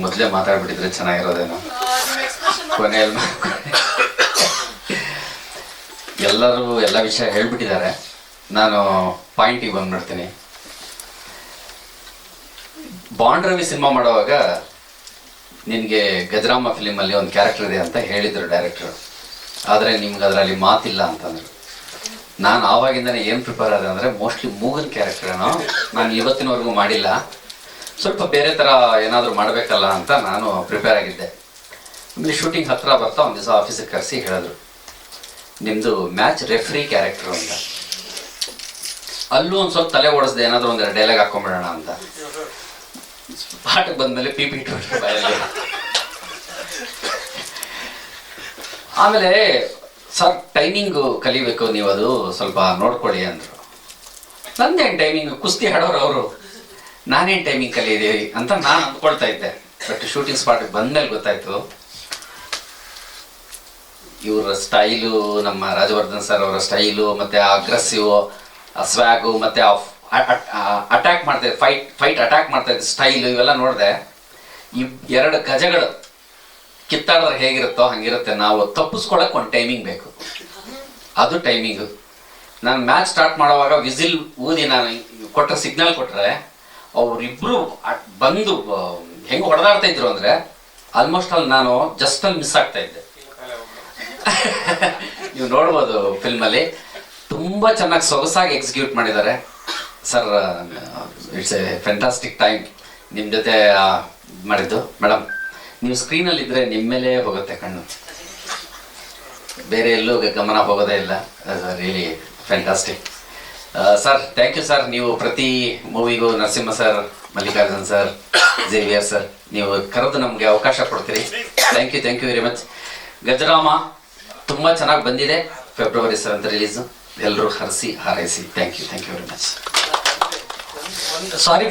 ಮೊದಲೇ ಮಾತಾಡ್ಬಿಟ್ಟಿದ್ರೆ ಚೆನ್ನಾಗಿರೋದೇನೋ. ಕೊನೆಯಲ್ಲಿ ಎಲ್ಲರೂ ಎಲ್ಲ ವಿಷಯ ಹೇಳ್ಬಿಟ್ಟಿದ್ದಾರೆ. ನಾನು ಪಾಯಿಂಟಿಗೆ ಬಂದ್ಬಿಡ್ತೀನಿ. ಬಾಂಡ್ ರವಿ ಸಿನಿಮಾ ಮಾಡುವಾಗ ನಿನಗೆ ಗಜರಾಮ ಫಿಲಿಮಲ್ಲಿ ಒಂದು ಕ್ಯಾರೆಕ್ಟರ್ ಇದೆ ಅಂತ ಹೇಳಿದ್ರು ಡೈರೆಕ್ಟರ್ ಆದರೆ ನಿಮ್ಗೆ ಅದರಲ್ಲಿ ಮಾತಿಲ್ಲ ಅಂತಂದ್ರು. ನಾನು ಆವಾಗಿಂದನೇ ಏನು ಪ್ರಿಪೇರ್ ಆದೆ ಅಂದರೆ ಮೋಸ್ಟ್ಲಿ ಮೂಗನ್ ಕ್ಯಾರೆಕ್ಟರ್ನೋ ನಾನು ಇವತ್ತಿನವರೆಗೂ ಮಾಡಿಲ್ಲ. ಸ್ವಲ್ಪ ಬೇರೆ ಥರ ಏನಾದರೂ ಮಾಡಬೇಕಲ್ಲ ಅಂತ ನಾನು ಪ್ರಿಪೇರ್ ಆಗಿದ್ದೆ. ಆಮೇಲೆ ಶೂಟಿಂಗ್ ಹತ್ರ ಬರ್ತಾ ಒಂದು ದಿವಸ ಆಫೀಸಿಗೆ ಕರೆಸಿ ಹೇಳಿದ್ರು. ನಿಮ್ಮದು ಮ್ಯಾಚ್ ರೆಫ್ರಿ ಕ್ಯಾರೆಕ್ಟರ್ ಅಂತ. ಅಲ್ಲೂ ಒಂದು ಸ್ವಲ್ಪ ತಲೆ ಓಡಿಸ್ದೆ, ಏನಾದರೂ ಒಂದೆರಡು ಡೈಲಾಗ್ ಹಾಕೊಂಡ್ಬಿಡೋಣ ಅಂತ. ಪಾಠಕ್ಕೆ ಬಂದಮೇಲೆ ಪಿ ಪಿ ಟು ಆಮೇಲೆ, ಸರ್ ಟೈಮಿಂಗು ಕಲಿಬೇಕು ನೀವು ಅದು ಸ್ವಲ್ಪ ನೋಡ್ಕೊಳ್ಳಿ ಅಂದರು. ನಂದೇನು ಟೈಮಿಂಗ್ ಕುಸ್ತಿ ಹಾಡೋರು ಅವರು. ನಾನೇನು ಟೈಮಿಂಗ್ ಕಲಿಯಿದ್ದೀವಿ ಅಂತ ನಾನು ಅಂದ್ಕೊಳ್ತಾ ಇದ್ದೆ. ಬಟ್ ಶೂಟಿಂಗ್ ಸ್ಪಾಟ್ ಬಂದ್ಮೇಲೆ ಗೊತ್ತಾಯ್ತು. ಇವರ ಸ್ಟೈಲು ನಮ್ಮ ರಾಜವರ್ಧನ್ ಸರ್ ಅವರ ಸ್ಟೈಲು ಮತ್ತೆ ಅಗ್ರೆಸಿವ್ ಸ್ವ್ಯಾಗು ಮತ್ತೆ ಅಟ್ಯಾಕ್ ಮಾಡ್ತಾ ಫೈಟ್ ಫೈಟ್ ಅಟ್ಯಾಕ್ ಮಾಡ್ತಾ ಇದ್ದ ಸ್ಟೈಲು ಇವೆಲ್ಲ ನೋಡಿದೆ. ಈ ಎರಡು ಗಜಗಳು ಕಿತ್ತಾಡಿದ್ರೆ ಹೇಗಿರುತ್ತೋ ಹಂಗಿರುತ್ತೆ. ನಾವು ತಪ್ಪಿಸ್ಕೊಳಕ್ ಒಂದು ಟೈಮಿಂಗ್ ಬೇಕು. ಅದು ಟೈಮಿಂಗು ನಾನು ಮ್ಯಾಚ್ ಸ್ಟಾರ್ಟ್ ಮಾಡುವಾಗ ವಿಸಿಲ್ ಊದಿ ನಾನು ಕೊಟ್ಟರೆ ಸಿಗ್ನಲ್ ಕೊಟ್ರೆ ಅವರಿಬ್ರು ಬಂದು ಹೆಂಗೆ ಹೊಡೆದಾಡ್ತಾ ಇದ್ರು ಅಂದ್ರೆ ಆಲ್ಮೋಸ್ಟ್ ಅಲ್ಲಿ ನಾನು ಜಸ್ಟ್ ಅಲ್ಲಿ ಮಿಸ್ ಆಗ್ತಾ ಇದ್ದೆ. ನೀವು ನೋಡ್ಬೋದು ಫಿಲ್ಮಲ್ಲಿ ತುಂಬ ಚೆನ್ನಾಗಿ ಸೊಗಸಾಗಿ ಎಕ್ಸಿಕ್ಯೂಟ್ ಮಾಡಿದ್ದಾರೆ. Sir it's a fantastic time ನಿಮ್ಮ ಜೊತೆ ಮಾಡಿದ್ದು. ಮೇಡಮ್ ನೀವು ಸ್ಕ್ರೀನಲ್ಲಿ ಇದ್ರೆ ನಿಮ್ಮ ಮೇಲೆ ಹೋಗುತ್ತೆ ಕಣ್ಣು. ಬೇರೆ ಎಲ್ಲೂ ಗಮನ ಹೋಗೋದೇ ಇಲ್ಲ. Really fantastic sir thank you sir. ನೀವು ಪ್ರತಿ ಮೂವಿಗೂ Narasimha sir, Mallikarjun sir, Xavier sir, ನೀವು ಕರೆದು ನಮಗೆ ಅವಕಾಶ ಕೊಡ್ತೀರಿ. Thank you thank you very much Gajarama, ತುಂಬ ಚೆನ್ನಾಗಿ ಬಂದಿದೆ. ಫೆಬ್ರವರಿ ಸೆವೆಂತ್ ರಿಲೀಸು ಎಲ್ಲರೂ ಹರಿಸಿ, ಹಾರೈಸಿ. Thank you thank you very much sorry